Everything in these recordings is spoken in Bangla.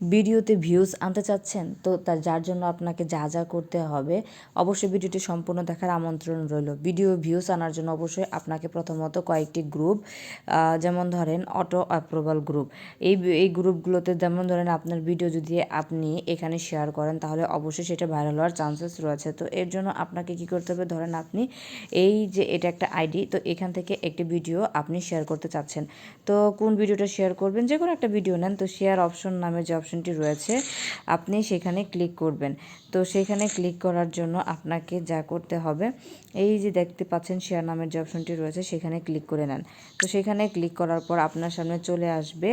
ভিডিওতে ভিউজ আনতে চাচ্ছেন, তো তার, যার জন্য আপনাকে যা যা করতে হবে, অবশ্যই ভিডিওটি সম্পূর্ণ দেখার আমন্ত্রণ রইল। ভিডিও ভিউজ আনার জন্য অবশ্যই আপনাকে প্রথমত কয়েকটি গ্রুপ যেমন ধরেন অটো অ্যাপ্রুভাল গ্রুপ এই এই গ্রুপগুলোতে যেমন ধরেন আপনার ভিডিও যদি আপনি এখানে শেয়ার করেন, তাহলে অবশ্যই সেটা ভাইরাল হওয়ার চান্সেস রয়েছে। তো এর জন্য আপনাকে কি করতে হবে? ধরেন আপনি এই যে এটা একটা আইডি তো এখান থেকে একটি ভিডিও আপনি শেয়ার করতে চাচ্ছেন। তো কোন ভিডিওটা শেয়ার করবেন? যে কোনো একটা ভিডিও নেন, তো শেয়ার অপশন নামে যে অপশনটি রয়েছে, আপনি সেখানে ক্লিক করবেন। তো সেখানে ক্লিক করার জন্য আপনাকে যা করতে হবে, এই যে দেখতে পাচ্ছেন শেয়ার নামের যে অপশনটি রয়েছে, সেখানে ক্লিক করে নেন। তো সেখানে ক্লিক করার পর আপনার সামনে চলে আসবে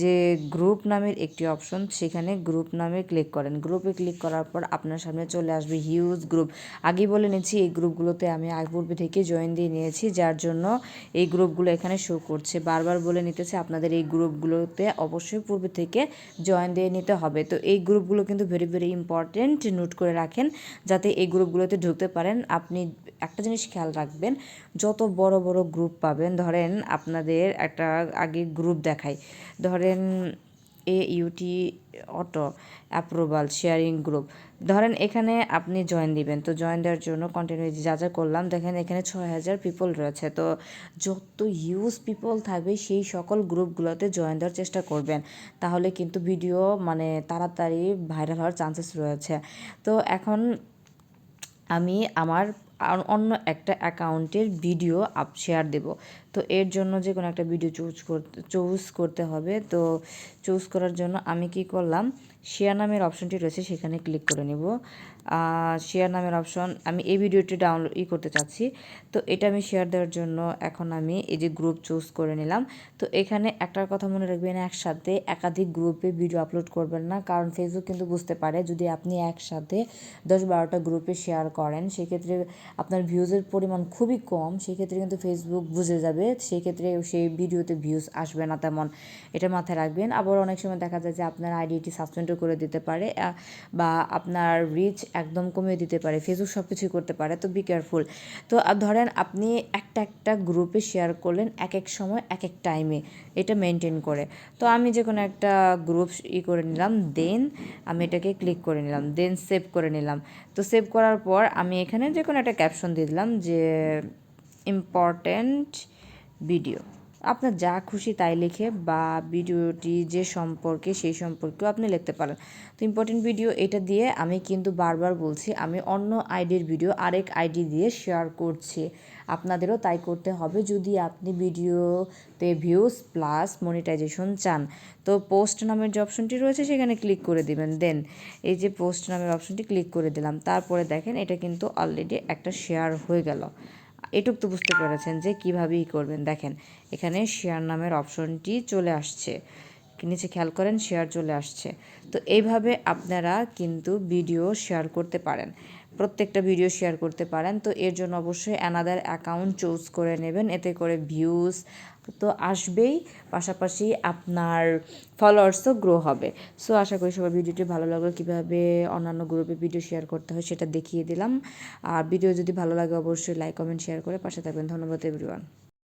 যে গ্রুপ নামের একটি অপশন, সেখানে গ্রুপ নামে ক্লিক করেন। গ্রুপে ক্লিক করার পর আপনার সামনে চলে আসবে হিউজ গ্রুপ আগেই বলে নিচ্ছি, এই গ্রুপগুলোতে আমি আগ পূর্বে থেকে জয়েন দিয়ে নিয়েছি, যার জন্য এই গ্রুপগুলো এখানে শো করছে। বারবার বলে নিতেছে, আপনাদের এই গ্রুপগুলোতে অবশ্যই পূর্বে থেকে জয়েন দিয়ে নিতে হবে। তো এই গ্রুপগুলো কিন্তু ভেরি ভেরি ইম্পর্টেন্ট। নোট করে রাখেন যাতে এই গ্রুপগুলোতে ঢুকতে পারেন। আপনি একটা জিনিস খেয়াল রাখবেন, যত বড় বড় গ্রুপ পাবেন, ধরেন আপনাদের একটা আগে গ্রুপ দেখাই। ধরেন এ UT auto approval sharing group ধরেন এখানে আপনি জয়েন দিবেন, তো জয়েন দেওয়ার জন্য কন্টিনিউ যা যা করলাম, দেখেন এখানে ছয় হাজার পিপল রয়েছে, তো যত হিউজ পিপল থাকবে সেই সকল গ্রুপগুলোতে জয়েন দেওয়ার চেষ্টা করবেন। তাহলে কিন্তু ভিডিও মানে তাড়াতাড়ি ভাইরাল হওয়ার চান্সেস রয়েছে। তো এখন আমি আমার অন্য একটা অ্যাকাউন্টের ভিডিও আপ শেয়ার দেব। তো এর জন্য যে কোনো একটা ভিডিও চুজ করতে চুজ করতে হবে। তো চুজ করার জন্য আমি কি করলাম শেয়ার নামের অপশনটি রয়েছে, সেখানে ক্লিক করে নেব। শেয়ার নামের অপশন আমি এই ভিডিওটি ডাউনলোড ই করতে চাচ্ছি। তো এটা আমি শেয়ার দেওয়ার জন্য এখন আমি এই যে গ্রুপ চুজ করে নিলাম। তো এখানে একটার কথা মনে রাখবেন, একসাথে একাধিক গ্রুপে ভিডিও আপলোড করবেন না, কারণ ফেসবুক কিন্তু বুঝতে পারে যদি আপনি একসাথে দশ বারোটা গ্রুপে শেয়ার করেন, সেক্ষেত্রে আপনার ভিউজের পরিমাণ খুবই কম, সেক্ষেত্রে কিন্তু ফেসবুক বুঝে যাবে, সেক্ষেত্রে সেই ভিডিওতে ভিউজ আসবে না তেমন। এটা মাথায় রাখবেন। আবার অনেক সময় দেখা যায় যে আপনার আইডিটি সাসপেন্ডও করে দিতে পারে বা আপনার রিচ একদম কমিয়ে দিতে পারে ফেসবুক সব কিছুই করতে পারে, তো বি কেয়ারফুল তো ধরেন আপনি একটা একটা গ্রুপে শেয়ার করলেন এক এক সময় এক এক টাইমে এটা মেনটেন করে। তো আমি যে কোনো একটা গ্রুপ ই করে নিলাম দেন আমি এটাকে ক্লিক করে নিলাম দেন সেভ করে নিলাম। তো সেভ করার পর আমি এখানে যে কোনো একটা ক্যাপশন দিয়ে দিলাম যে ইম্পর্ট্যান্ট ভিডিও আপনার যা খুশি তাই লিখে বা ভিডিওটি যে সম্পর্কে সেই সম্পর্কেও আপনি লিখতে পারেন। তো ইম্পর্টেন্ট ভিডিও এটা দিয়ে আমি কিন্তু বারবার বলছি, আমি অন্য আইডির ভিডিও আরেক আইডি দিয়ে শেয়ার করছি। আপনাদেরও তাই করতে হবে যদি আপনি ভিডিওতে ভিউজ প্লাস মনিটাইজেশন চান। তো পোস্ট নামের যে অপশনটি রয়েছে সেখানে ক্লিক করে দিবেন। দেন এই যে পোস্ট নামের অপশনটি ক্লিক করে দিলাম। তারপরে দেখেন এটা কিন্তু অলরেডি একটা শেয়ার হয়ে গেল। এটুক তো বুঝতে পেরেছেন যে কীভাবে ই করবেন। দেখেন, এখানে শেয়ার নামের অপশনটি চলে আসছে। নিচে খেয়াল করেন শেয়ার চলে আসছে। তো এইভাবে আপনারা কিন্তু ভিডিও শেয়ার করতে পারেন। প্রত্যেকটা ভিডিও শেয়ার করতে পারেন। তো এর জন্য অবশ্যই অ্যানাদার অ্যাকাউন্ট চুজ করে নেবেন। এতে করে ভিউজ তো আসবেই, পাশাপাশি আপনার ফলোয়ার্সও গ্রো হবে। সো আশা করি সবার ভিডিওটি ভালো লাগল। কীভাবে অন্যান্য গ্রুপে ভিডিও শেয়ার করতে হয় সেটা দেখিয়ে দিলাম। আর ভিডিও যদি ভালো লাগে, অবশ্যই লাইক কমেন্ট শেয়ার করে পাশে থাকবেন। ধন্যবাদ এভরিওয়ান